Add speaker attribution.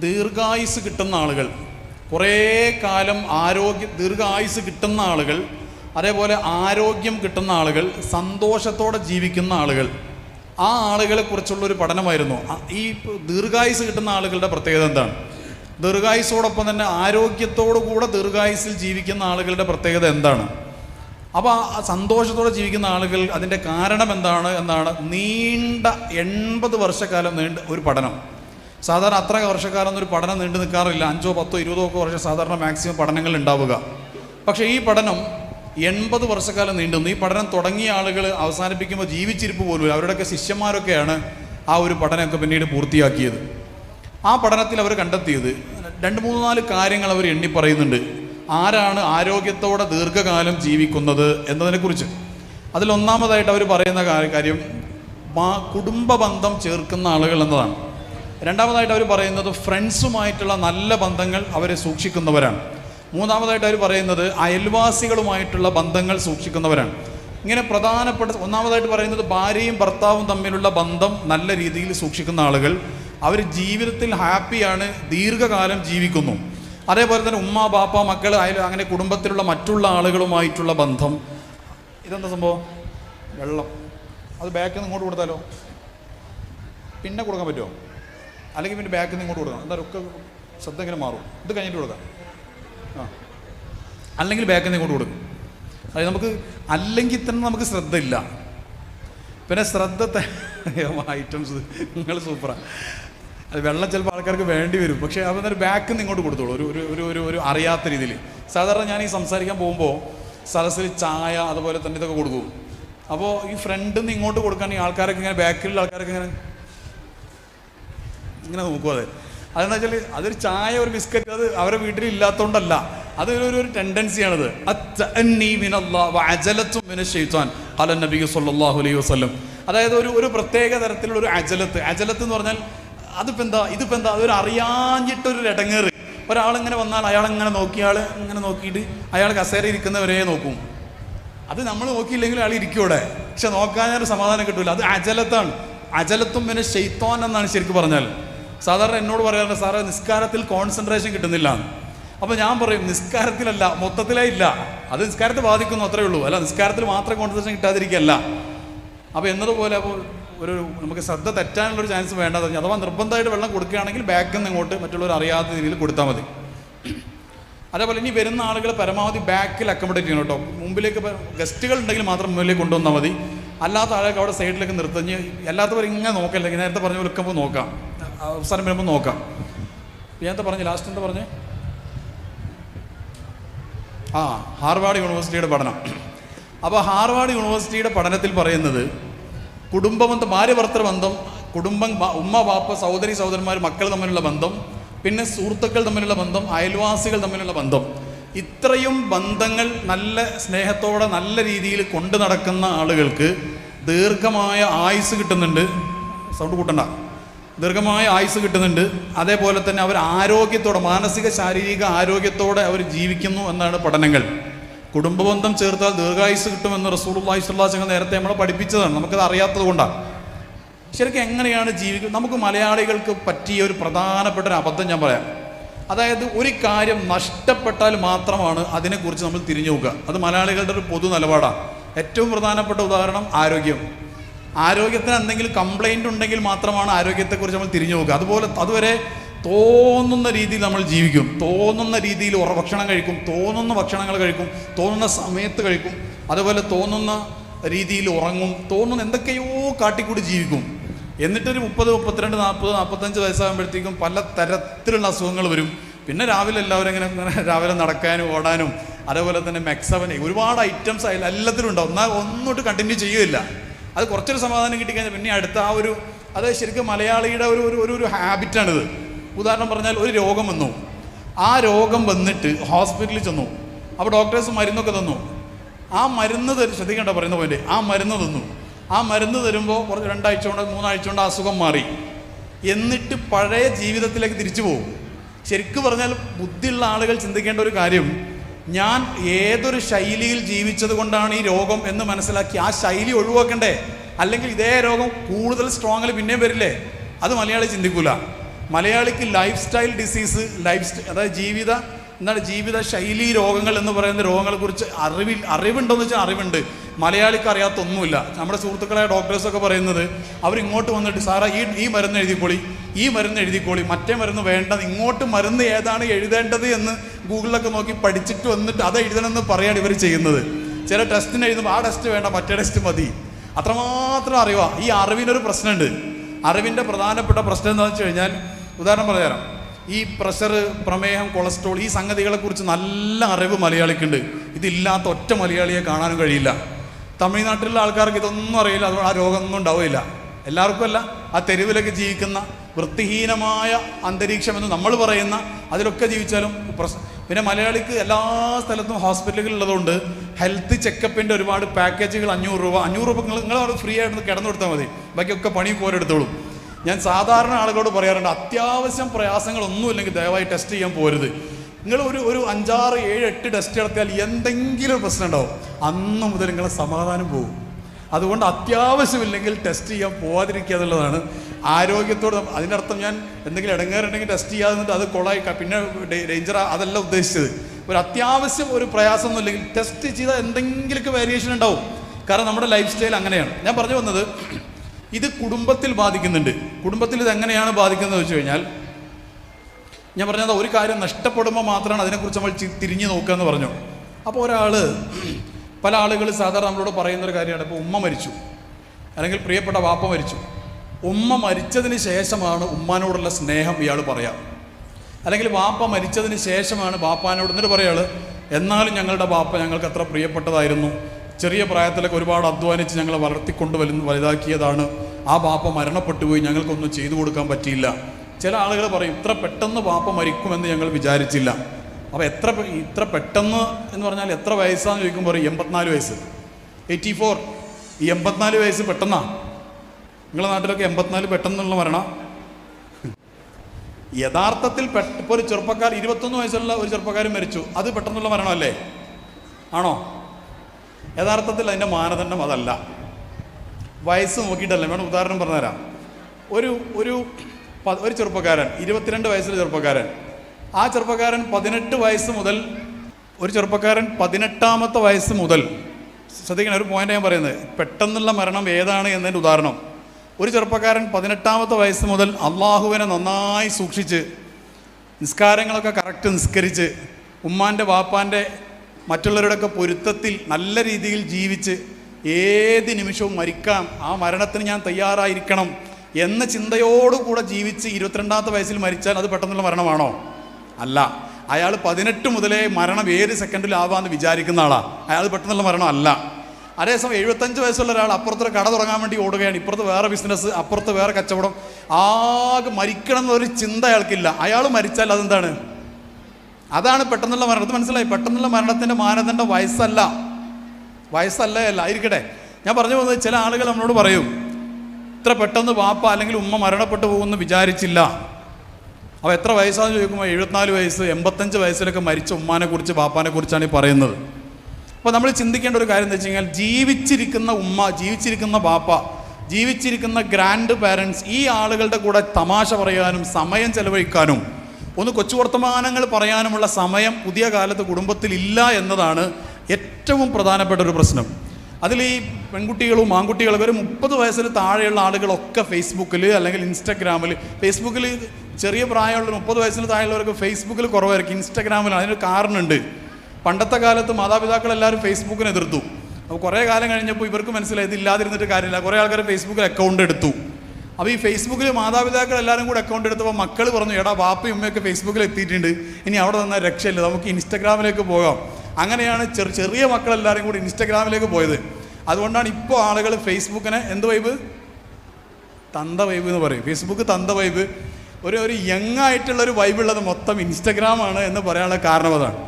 Speaker 1: ദീർഘായുസ് കിട്ടുന്ന ആളുകൾ. കുറേ കാലം ആരോഗ്യ ദീർഘായുസ് കിട്ടുന്ന ആളുകൾ അതേപോലെ ആരോഗ്യം കിട്ടുന്ന ആളുകൾ സന്തോഷത്തോടെ ജീവിക്കുന്ന ആളുകൾ. ആ ആളുകളെ കുറിച്ചുള്ളൊരു പഠനമായിരുന്നു. ഈ ദീർഘായുസ് കിട്ടുന്ന ആളുകളുടെ പ്രത്യേകത എന്താണ്? ദീർഘായുസോടൊപ്പം തന്നെ ആരോഗ്യത്തോടു കൂടെ ദീർഘായുസിൽ ജീവിക്കുന്ന ആളുകളുടെ പ്രത്യേകത എന്താണ്? അപ്പോൾ ആ സന്തോഷത്തോടെ ജീവിക്കുന്ന ആളുകൾ അതിന്റെ കാരണം എന്താണ്? എന്നാണ് നീണ്ട എൺപത് വർഷക്കാലം നീണ്ട ഒരു പഠനം. സാധാരണ അത്ര ഒരു പഠനം നീണ്ടു നിൽക്കാറില്ല. അഞ്ചോ പത്തോ ഇരുപതോ ഒക്കെ വർഷം സാധാരണ മാക്സിമം പഠനങ്ങൾ ഉണ്ടാവുക. പക്ഷേ ഈ പഠനം എൺപത് വർഷക്കാലം നീണ്ടു. ഈ പഠനം തുടങ്ങിയ ആളുകൾ അവസാനിപ്പിക്കുമ്പോൾ ജീവിച്ചിരിപ്പ് പോലും അവരുടെയൊക്കെ ശിഷ്യന്മാരൊക്കെയാണ് ആ ഒരു പഠനമൊക്കെ പിന്നീട് പൂർത്തിയാക്കിയത്. ആ പഠനത്തിൽ അവർ കണ്ടെത്തിയത് രണ്ട് മൂന്ന് നാല് കാര്യങ്ങൾ അവർ എണ്ണി പറയുന്നുണ്ട്. ആരാണ് ആരോഗ്യത്തോടെ ദീർഘകാലം ജീവിക്കുന്നത് എന്നതിനെക്കുറിച്ച്. അതിലൊന്നാമതായിട്ട് അവർ പറയുന്ന കാര്യം കുടുംബ ബന്ധം ചേർക്കുന്ന ആളുകൾ എന്നതാണ്. രണ്ടാമതായിട്ട് അവർ പറയുന്നത് ഫ്രണ്ട്സുമായിട്ടുള്ള നല്ല ബന്ധങ്ങൾ അവരെ സൂക്ഷിക്കുന്നവരാണ്. മൂന്നാമതായിട്ട് അവർ പറയുന്നത് അയൽവാസികളുമായിട്ടുള്ള ബന്ധങ്ങൾ സൂക്ഷിക്കുന്നവരാണ്. ഇങ്ങനെ പ്രധാനപ്പെട്ട ഒന്നാമതായിട്ട് പറയുന്നത് ഭാര്യയും ഭർത്താവും തമ്മിലുള്ള ബന്ധം നല്ല രീതിയിൽ സൂക്ഷിക്കുന്ന ആളുകൾ അവർ ജീവിതത്തിൽ ഹാപ്പിയാണ് ദീർഘകാലം ജീവിക്കുന്നു. അതേപോലെ തന്നെ ഉമ്മ ബാപ്പ മക്കൾ അയൽ അങ്ങനെ കുടുംബത്തിലുള്ള മറ്റുള്ള ആളുകളുമായിട്ടുള്ള ബന്ധം. ഇതെന്താ സംഭവം? വെള്ളം. അത് ബാക്കിൽ നിന്ന് ഇങ്ങോട്ട് കൊടുത്താലോ? പിന്നെ കൊടുക്കാൻ പറ്റുമോ? അല്ലെങ്കിൽ പിന്നെ ബാക്കിൽ നിന്ന് ഇങ്ങോട്ട് കൊടുക്കണം. എന്താ ഒക്കെ ശ്രദ്ധ ഇങ്ങനെ മാറും. ഇത് കഴിഞ്ഞിട്ട് കൊടുക്കാം. ആ. അല്ലെങ്കിൽ ബാക്കിൽ നിന്ന് ഇങ്ങോട്ട് കൊടുക്കും. അതായത് നമുക്ക് അല്ലെങ്കിൽ തന്നെ നമുക്ക് ശ്രദ്ധ ഇല്ല പിന്നെ ശ്രദ്ധ ഐറ്റംസ് നിങ്ങൾ സൂപ്പറാണ് അത് വെള്ളം ചിലപ്പോൾ ആൾക്കാർക്ക് വേണ്ടി വരും. പക്ഷേ അതൊന്നൊരു ബാക്കിൽ നിന്ന് ഇങ്ങോട്ട് കൊടുത്തോളൂ. ഒരു ഒരു ഒരു ഒരു അറിയാത്ത രീതിയിൽ. സാധാരണ ഞാൻ ഈ സംസാരിക്കാൻ പോകുമ്പോൾ സദസ്സിൽ ചായ അതുപോലെ തന്നെ ഇതൊക്കെ കൊടുക്കും. അപ്പോൾ ഈ ഫ്രണ്ടിൽ നിന്ന് ഇങ്ങോട്ട് കൊടുക്കാൻ ഈ ആൾക്കാരൊക്കെ ഇങ്ങനെ ബാക്കിലുള്ള ആൾക്കാരൊക്കെ ഇങ്ങനെ ഇങ്ങനെ നോക്കും അത്. അതെന്ന് വെച്ചാൽ അതൊരു ചായ ഒരു ബിസ്ക്കറ്റ് അത് അവരുടെ വീട്ടിൽ ഇല്ലാത്തതുകൊണ്ടല്ല അതൊരു ഒരു ടെൻഡൻസിയാണത്. വസല്ലം. അതായത് ഒരു ഒരു പ്രത്യേക തരത്തിലുള്ള ഒരു അജലത്ത്. അജലത്ത് എന്ന് പറഞ്ഞാൽ അതിപ്പോൾ എന്താ ഇതിപ്പോൾ എന്താ അതൊരു അറിയാഞ്ഞിട്ടൊരു ഇടങ്ങേറ്. ഒരാളിങ്ങനെ വന്നാൽ അയാൾ അയാളിങ്ങനെ ആൾ ഇങ്ങനെ നോക്കിയിട്ട് അയാൾ കസേര ഇരിക്കുന്നവരെ നോക്കും. അത് നമ്മൾ നോക്കിയില്ലെങ്കിൽ അയാൾ ഇരിക്കൂടെ പക്ഷെ നോക്കാനൊരു സമാധാനം കിട്ടൂല. അത് അജലത്താണ്. അജലത്തും പിന്നെ ഷെയ്ത്തോൻ എന്നാണ് ശരിക്കും പറഞ്ഞാൽ. സാധാരണ എന്നോട് പറയാറുണ്ട് സാറേ നിസ്കാരത്തിൽ കോൺസെൻട്രേഷൻ കിട്ടുന്നില്ല. അപ്പോൾ ഞാൻ പറയും നിസ്കാരത്തിലല്ല മൊത്തത്തിലേ ഇല്ല. അത് നിസ്കാരത്തെ ബാധിക്കുന്നു അത്രേ ഉള്ളൂ. അല്ല നിസ്കാരത്തിൽ മാത്രം കോൺസെൻട്രേഷൻ കിട്ടാതിരിക്കല്ല അപ്പോൾ എന്നതുപോലെ അപ്പോൾ ഒരു നമുക്ക് ശ്രദ്ധ തെറ്റാനുള്ളൊരു ചാൻസ് വേണ്ടത് അഥവാ നിർബന്ധമായിട്ട് വെള്ളം കൊടുക്കുകയാണെങ്കിൽ ബാക്കിൽ നിന്ന് ഇങ്ങോട്ട് മറ്റുള്ളവർ അറിയാത്ത രീതിയിൽ കൊടുത്താൽ മതി. അതേപോലെ ഇനി വരുന്ന ആളുകൾ പരമാവധി ബാക്കിൽ അക്കോമഡേറ്റ് ചെയ്യണം കേട്ടോ. മുമ്പിലേക്ക് ഗസ്റ്റുകൾ ഉണ്ടെങ്കിൽ മാത്രം മുമ്പിലേക്ക് കൊണ്ടുവന്നാൽ മതി. അല്ലാത്ത ആളുകൾക്ക് അവിടെ സൈഡിലേക്ക് നിർത്തഞ്ഞ് അല്ലാത്തവർ ഇങ്ങനെ നോക്കല്ലേ? നേരത്തെ പറഞ്ഞ പോലെ നോക്കാം. അവസാനം വരുമ്പോൾ നോക്കാം. നേരത്തെ പറഞ്ഞു ലാസ്റ്റ് എന്താ പറഞ്ഞേ? ആ ഹാർവാർഡ് യൂണിവേഴ്സിറ്റിയുടെ പഠനം. അപ്പോൾ ഹാർവാർഡ് യൂണിവേഴ്സിറ്റിയുടെ പഠനത്തിൽ പറയുന്നത് കുടുംബബന്ധം ഭാര്യ ഭർത്തൃ ബന്ധം കുടുംബം ഉമ്മ വാപ്പ സഹോദരി സഹോദരന്മാർ മക്കൾ തമ്മിലുള്ള ബന്ധം പിന്നെ സുഹൃത്തുക്കൾ തമ്മിലുള്ള ബന്ധം അയൽവാസികൾ തമ്മിലുള്ള ബന്ധം. ഇത്രയും ബന്ധങ്ങൾ നല്ല സ്നേഹത്തോടെ നല്ല രീതിയിൽ കൊണ്ടു നടക്കുന്ന ആളുകൾക്ക് ദീർഘമായ ആയുസ് കിട്ടുന്നുണ്ട്. സൗണ്ട് കൂട്ടണ്ട. ദീർഘമായ ആയുസ് കിട്ടുന്നുണ്ട്. അതേപോലെ തന്നെ അവർ ആരോഗ്യത്തോടെ മാനസിക ശാരീരിക ആരോഗ്യത്തോടെ അവർ ജീവിക്കുന്നു എന്നാണ് പഠനങ്ങൾ. കുടുംബബന്ധം ചേർത്താൽ ദീർഘായുസ് കിട്ടുമെന്ന് അലൈഹി വസല്ലം നേരത്തെ നമ്മൾ പഠിപ്പിച്ചതാണ്. നമുക്കത് അറിയാത്തത് കൊണ്ടാണ്. ശരിക്കും എങ്ങനെയാണ് ജീവിക്കുക? നമുക്ക് മലയാളികൾക്ക് പറ്റിയ ഒരു പ്രധാനപ്പെട്ട ഒരു അബദ്ധം ഞാൻ പറയാം. അതായത് ഒരു കാര്യം നഷ്ടപ്പെട്ടാൽ മാത്രമാണ് അതിനെക്കുറിച്ച് നമ്മൾ തിരിഞ്ഞു നോക്കുക. അത് മലയാളികളുടെ ഒരു പൊതു നിലപാടാണ്. ഏറ്റവും പ്രധാനപ്പെട്ട ഉദാഹരണം ആരോഗ്യം. ആരോഗ്യത്തിന് എന്തെങ്കിലും കംപ്ലൈന്റ് ഉണ്ടെങ്കിൽ മാത്രമാണ് ആരോഗ്യത്തെക്കുറിച്ച് നമ്മൾ തിരിഞ്ഞു നോക്കുക. അതുപോലെ അതുവരെ തോന്നുന്ന രീതിയിൽ നമ്മൾ ജീവിക്കും. തോന്നുന്ന രീതിയിൽ ഉറ ഭക്ഷണം കഴിക്കും. തോന്നുന്ന ഭക്ഷണങ്ങൾ കഴിക്കും. തോന്നുന്ന സമയത്ത് കഴിക്കും. അതുപോലെ തോന്നുന്ന രീതിയിൽ ഉറങ്ങും. തോന്നുന്ന എന്തൊക്കെയോ കാട്ടിക്കൂടി ജീവിക്കും. എന്നിട്ടൊരു മുപ്പത് മുപ്പത്തിരണ്ട് നാൽപ്പത് നാൽപ്പത്തഞ്ച് വയസ്സാകുമ്പോഴത്തേക്കും പല തരത്തിലുള്ള അസുഖങ്ങൾ വരും. പിന്നെ രാവിലെ എല്ലാവരും ഇങ്ങനെ രാവിലെ നടക്കാനും ഓടാനും അതേപോലെ തന്നെ മെക്സവനെ ഒരുപാട് ഐറ്റംസ് അതിൽ എല്ലാത്തിലും ഉണ്ടാവും. എന്നാൽ ഒന്നോട്ട് കണ്ടിന്യൂ ചെയ്യുകയില്ല. അത് കുറച്ചൊരു സമാധാനം കിട്ടിക്കഴിഞ്ഞാൽ പിന്നെ അടുത്ത ആ ഒരു അത് ശരിക്കും മലയാളിയുടെ ഒരു ഒരു ഒരു ഹാബിറ്റാണിത്. ഉദാഹരണം പറഞ്ഞാൽ ഒരു രോഗം വന്നു. ആ രോഗം വന്നിട്ട് ഹോസ്പിറ്റലിൽ ചെന്നു. അപ്പോൾ ഡോക്ടേഴ്സ് മരുന്നൊക്കെ തന്നു. ആ മരുന്ന് തരും ശ്രദ്ധിക്കേണ്ട പറയുന്ന പോലെ ആ മരുന്ന് തന്നു. ആ മരുന്ന് തരുമ്പോൾ കുറച്ച് രണ്ടാഴ്ച കൊണ്ട് മൂന്നാഴ്ച കൊണ്ട് അസുഖം മാറി. എന്നിട്ട് പഴയ ജീവിതത്തിലേക്ക് തിരിച്ചു പോകും. ശരിക്കും പറഞ്ഞാൽ ബുദ്ധിയുള്ള ആളുകൾ ചിന്തിക്കേണ്ട ഒരു കാര്യം ഞാൻ ഏതൊരു ശൈലിയിൽ ജീവിച്ചത് കൊണ്ടാണ് ഈ രോഗം എന്ന് മനസ്സിലാക്കി ആ ശൈലി ഒഴിവാക്കണ്ടേ? അല്ലെങ്കിൽ ഇതേ രോഗം കൂടുതൽ സ്ട്രോങ്ങിൽ പിന്നെയും വരില്ലേ? അത് മലയാളി ചിന്തിക്കൂല. മലയാളിക്ക് ലൈഫ് സ്റ്റൈൽ ഡിസീസ് ലൈഫ് അതായത് ജീവിത എന്താണ് ജീവിത ശൈലി രോഗങ്ങൾ എന്ന് പറയുന്ന രോഗങ്ങളെ കുറിച്ച് അറിവിൽ അറിവുണ്ടോന്ന് വെച്ചാൽ അറിവുണ്ട്. മലയാളിക്ക് അറിയാത്ത ഒന്നുമില്ല നമ്മുടെ സുഹൃത്തുക്കളായ ഡോക്ടേഴ്സൊക്കെ പറയുന്നത് അവർ ഇങ്ങോട്ട് വന്നിട്ട് സാറാ ഈ ഈ മരുന്ന് എഴുതിക്കോളി ഈ മരുന്ന് എഴുതിക്കോളി മറ്റേ മരുന്ന് വേണ്ട ഇങ്ങോട്ട് മരുന്ന് ഏതാണ് എഴുതേണ്ടത് എന്ന് ഗൂഗിളിലൊക്കെ നോക്കി പഠിച്ചിട്ട് വന്നിട്ട് അത് എഴുതണമെന്ന് പറയാണ് ഇവർ ചെയ്യുന്നത്. ചില ടെസ്റ്റിന് എഴുതുമ്പോൾ ആ ടെസ്റ്റ് വേണ്ട മറ്റേ ടെസ്റ്റ് മതി. അത്രമാത്രം അറിവാ. ഈ അറിവിനൊരു പ്രശ്നമുണ്ട്. അറിവിന്റെ പ്രധാനപ്പെട്ട പ്രശ്നം എന്താണെന്ന് വെച്ച് കഴിഞ്ഞാൽ ഉദാഹരണം പറഞ്ഞുതരാം. ഈ പ്രഷർ പ്രമേഹം കൊളസ്ട്രോൾ ഈ സംഗതികളെക്കുറിച്ച് നല്ല അറിവ് മലയാളിക്കുണ്ട്. ഇതില്ലാത്ത ഒറ്റ മലയാളിയെ കാണാനും കഴിയില്ല. തമിഴ്നാട്ടിലുള്ള ആൾക്കാർക്ക് ഇതൊന്നും അറിയില്ല. അതുകൊണ്ട് ആ രോഗമൊന്നും ഉണ്ടാവില്ല. എല്ലാവർക്കും അല്ല. ആ തെരുവിലൊക്കെ ജീവിക്കുന്ന വൃത്തിഹീനമായ അന്തരീക്ഷമെന്ന് നമ്മൾ പറയുന്ന അതിലൊക്കെ ജീവിച്ചാലും പ്രശ്നം പിന്നെ മലയാളിക്ക് എല്ലാ സ്ഥലത്തും ഹോസ്പിറ്റലുകൾ ഉള്ളതുകൊണ്ട് ഹെൽത്ത് ചെക്കപ്പിന്റെ ഒരുപാട് പാക്കേജുകൾ അഞ്ഞൂറ് രൂപ അഞ്ഞൂറ് രൂപ നിങ്ങൾ നിങ്ങളവിടെ ഫ്രീ ആയിട്ട് കിടന്നു കൊടുത്താൽ മതി. ബാക്കിയൊക്കെ പണി കോരെടുത്തോളും ഞാൻ സാധാരണ ആളുകളോട് പറയാറുണ്ട് അത്യാവശ്യം പ്രയാസങ്ങളൊന്നുമില്ലെങ്കിൽ ദയവായി ടെസ്റ്റ് ചെയ്യാൻ പോരുത്. നിങ്ങൾ ഒരു ഒരു അഞ്ചാറ് ഏഴ് എട്ട് ടെസ്റ്റ് നടത്തിയാൽ എന്തെങ്കിലും പ്രശ്നം ഉണ്ടാവും അന്ന് മുതൽ നിങ്ങളെ സമാധാനം പോകും. അതുകൊണ്ട് അത്യാവശ്യമില്ലെങ്കിൽ ടെസ്റ്റ് ചെയ്യാൻ പോവാതിരിക്കുക എന്നുള്ളതാണ്. ആരോഗ്യത്തോട് അതിനർത്ഥം ഞാൻ എന്തെങ്കിലും ഇടങ്ങേറുണ്ടെങ്കിൽ ടെസ്റ്റ് ചെയ്യാതെ അത് കൊളായി പിന്നെ ഡേഞ്ചർ അതല്ല ഉദ്ദേശിച്ചത്. ഒരു അത്യാവശ്യം ഒരു പ്രയാസമൊന്നും ഇല്ലെങ്കിൽ ടെസ്റ്റ് ചെയ്താൽ എന്തെങ്കിലുമൊക്കെ വേരിയേഷൻ ഉണ്ടാവും. കാരണം നമ്മുടെ ലൈഫ് സ്റ്റൈൽ അങ്ങനെയാണ്. ഞാൻ പറഞ്ഞു വന്നത് ഇത് കുടുംബത്തിൽ ബാധിക്കുന്നുണ്ട്. കുടുംബത്തിൽ ഇത് എങ്ങനെയാണ് ബാധിക്കുന്നത് വെച്ച് കഴിഞ്ഞാൽ ഞാൻ പറഞ്ഞത് ഒരു കാര്യം നഷ്ടപ്പെടുമ്പോൾ മാത്രമാണ് അതിനെക്കുറിച്ച് നമ്മൾ തിരിഞ്ഞു നോക്കുക എന്ന് പറഞ്ഞു. അപ്പോൾ ഒരാൾ പല ആളുകൾ സാധാരണ നമ്മളോട് പറയുന്ന ഒരു കാര്യമാണ്. ഇപ്പോൾ ഉമ്മ മരിച്ചു. അല്ലെങ്കിൽ പ്രിയപ്പെട്ട വാപ്പ മരിച്ചു. ഉമ്മ മരിച്ചതിന് ശേഷമാണ് ഉമ്മാനോടുള്ള സ്നേഹം ഇയാൾ പറയാം. അല്ലെങ്കിൽ വാപ്പ മരിച്ചതിന് ശേഷമാണ് ബാപ്പാനോട് എന്നിട്ട് പറയാൾ എന്നാലും ഞങ്ങളുടെ ബാപ്പ ഞങ്ങൾക്ക് അത്ര പ്രിയപ്പെട്ടതായിരുന്നു. ചെറിയ പ്രായത്തിലൊക്കെ ഒരുപാട് അധ്വാനിച്ച് ഞങ്ങളെ വളർത്തിക്കൊണ്ട് വലു വലുതാക്കിയതാണ്. ആ ബാപ്പ മരണപ്പെട്ടു പോയി ഞങ്ങൾക്കൊന്നും ചെയ്തു കൊടുക്കാൻ പറ്റിയില്ല. ചില ആളുകൾ പറയും ഇത്ര പെട്ടെന്ന് ബാപ്പ മരിക്കുമെന്ന് ഞങ്ങൾ വിചാരിച്ചില്ല. അപ്പോൾ എത്ര ഇത്ര പെട്ടെന്ന് എന്ന് പറഞ്ഞാൽ എത്ര വയസ്സാന്ന് ചോദിക്കുമ്പോൾ പറയും എൺപത്തിനാല് വയസ്സ്. Eighty four. ഈ എൺപത്തിനാല് വയസ്സ് പെട്ടെന്നാ? നിങ്ങളുടെ നാട്ടിലൊക്കെ എൺപത്തിനാല് പെട്ടെന്നുള്ള മരണം? യഥാർത്ഥത്തിൽ പെട്ട ഇപ്പോൾ ഒരു ചെറുപ്പക്കാർ ഇരുപത്തൊന്ന് വയസ്സുള്ള ഒരു ചെറുപ്പക്കാരൻ മരിച്ചു. അത് പെട്ടെന്നുള്ള മരണമല്ലേ? ആണോ? യഥാർത്ഥത്തിൽ അതിന്റെ മാനദണ്ഡം അതല്ല. വയസ്സ് നോക്കിയിട്ടല്ല? വേണം ഉദാഹരണം പറഞ്ഞുതരാം. ഒരു ഒരു ഒരു ചെറുപ്പക്കാരൻ ഇരുപത്തിരണ്ട് വയസ്സിലെ ചെറുപ്പക്കാരൻ. ആ ചെറുപ്പക്കാരൻ പതിനെട്ട് വയസ്സ് മുതൽ ഒരു ചെറുപ്പക്കാരൻ പതിനെട്ടാമത്തെ വയസ്സ് മുതൽ ശ്രദ്ധിക്കണം ഒരു പോയിന്റ് ഞാൻ പറയുന്നത്. പെട്ടെന്നുള്ള മരണം ഏതാണ് എന്നതിന്റെ ഉദാഹരണം. ഒരു ചെറുപ്പക്കാരൻ പതിനെട്ടാമത്തെ വയസ്സ് മുതൽ അള്ളാഹുവിനെ നന്നായി സൂക്ഷിച്ച് നിസ്കാരങ്ങളൊക്കെ കറക്റ്റ് നിസ്കരിച്ച് ഉമ്മാന്റെ വാപ്പാന്റെ മറ്റുള്ളവരുടെയൊക്കെ പൊരുത്തത്തിൽ നല്ല രീതിയിൽ ജീവിച്ച് ഏത് നിമിഷവും മരിക്കാം. ആ മരണത്തിന് ഞാൻ തയ്യാറായിരിക്കണം എന്ന ചിന്തയോടുകൂടെ ജീവിച്ച് ഇരുപത്തിരണ്ടാമത്തെ വയസ്സിൽ മരിച്ചാൽ അത് പെട്ടെന്നുള്ള മരണമാണോ? അല്ല. അയാൾ പതിനെട്ട് മുതലേ മരണം ഏത് സെക്കൻഡിലാവാന്ന് വിചാരിക്കുന്ന ആളാണ് അയാൾ പെട്ടെന്നുള്ള മരണം അല്ല. അതേസമയം എഴുപത്തഞ്ച് വയസ്സുള്ള ഒരാൾ അപ്പുറത്തൊരു കട തുടങ്ങാൻ വേണ്ടി ഓടുകയാണ്. ഇപ്പുറത്ത് വേറെ ബിസിനസ് അപ്പുറത്ത് വേറെ കച്ചവടം. ആകെ മരിക്കണം എന്നൊരു ചിന്ത അയാൾക്കില്ല. അയാൾ മരിച്ചാൽ അതെന്താണ്? അതാണ് പെട്ടെന്നുള്ള മരണം മനസ്സിലായി. പെട്ടെന്നുള്ള മരണത്തിന്റെ മാനദണ്ഡം വയസ്സല്ല. വയസ്സല്ല അല്ല. ആയിരിക്കട്ടെ. ഞാൻ പറഞ്ഞു പോകുന്നത് ചില ആളുകൾ നമ്മളോട് പറയും ഇത്ര പെട്ടെന്ന് വാപ്പ അല്ലെങ്കിൽ ഉമ്മ മരണപ്പെട്ടു പോകുമെന്ന് വിചാരിച്ചില്ല. അപ്പോൾ എത്ര വയസ്സാന്ന് ചോദിക്കുമ്പോൾ എഴുപത്തിനാല് വയസ്സ് എൺപത്തഞ്ച് വയസ്സിലൊക്കെ മരിച്ച ഉമ്മാനെ കുറിച്ച് ബാപ്പാനെ കുറിച്ചാണ് ഈ പറയുന്നത്. അപ്പോൾ നമ്മൾ ചിന്തിക്കേണ്ട ഒരു കാര്യം എന്താ വെച്ച് കഴിഞ്ഞാൽ ജീവിച്ചിരിക്കുന്ന ഉമ്മ ജീവിച്ചിരിക്കുന്ന ബാപ്പ ജീവിച്ചിരിക്കുന്ന ഗ്രാൻഡ് പാരൻസ് ഈ ആളുകളുടെ കൂടെ തമാശ പറയാനും സമയം ചെലവഴിക്കാനും ഒന്ന് കൊച്ചു വർത്തമാനങ്ങൾ പറയാനുമുള്ള സമയം പുതിയ കാലത്ത് കുടുംബത്തിൽ ഇല്ല എന്നതാണ് ഏറ്റവും പ്രധാനപ്പെട്ട ഒരു പ്രശ്നം. അതിൽ ഈ പെൺകുട്ടികളും ആൺകുട്ടികളും ഒരു മുപ്പത് വയസ്സിന് താഴെയുള്ള ആളുകളൊക്കെ ഫേസ്ബുക്കിൽ അല്ലെങ്കിൽ ഇൻസ്റ്റാഗ്രാമിൽ ഫേസ്ബുക്കിൽ ചെറിയ പ്രായമുള്ള മുപ്പത് വയസ്സിന് താഴെയുള്ളവർക്ക് ഫേസ്ബുക്കിൽ കുറവായിരിക്കും ഇൻസ്റ്റഗ്രാമിൽ അതിനൊരു കാരണമുണ്ട്. പണ്ടത്തെ കാലത്ത് മാതാപിതാക്കൾ എല്ലാവരും ഫേസ്ബുക്കിനെ എതിർത്തു. അപ്പോൾ കുറേ കാലം കഴിഞ്ഞപ്പോൾ ഇവർക്ക് മനസ്സിലായി ഇതില്ലാതിരുന്നിട്ട് കാര്യമില്ല. കുറേ ആൾക്കാർ ഫേസ്ബുക്കിൽ അക്കൗണ്ട് എടുത്തു. അപ്പോൾ ഈ ഫേസ്ബുക്കിൽ മാതാപിതാക്കൾ എല്ലാവരും കൂടെ അക്കൗണ്ട് എടുത്തപ്പോൾ മക്കൾ പറഞ്ഞു എടാ ബാപ്പയും ഉമ്മയൊക്കെ ഫേസ്ബുക്കിൽ എത്തിയിട്ടുണ്ട്. ഇനി അവിടെ നിന്നാൽ രക്ഷയില്ല. നമുക്ക് ഇൻസ്റ്റാഗ്രാമിലേക്ക് പോകാം. അങ്ങനെയാണ് ചെറു ചെറിയ മക്കളെല്ലാവരും കൂടി ഇൻസ്റ്റാഗ്രാമിലേക്ക് പോയത്. അതുകൊണ്ടാണ് ഇപ്പോൾ ആളുകൾ ഫേസ്ബുക്കിനെ എന്ത് വൈബ് തന്ത വൈബ് എന്ന് പറയും. ഫേസ്ബുക്ക് തന്ത വൈബ് ഒരു ഒരു യങ് ആയിട്ടുള്ള ഒരു വൈബ് ഉള്ളത് മൊത്തം ഇൻസ്റ്റഗ്രാമാണ് എന്ന് പറയാനുള്ള കാരണം അതാണ്.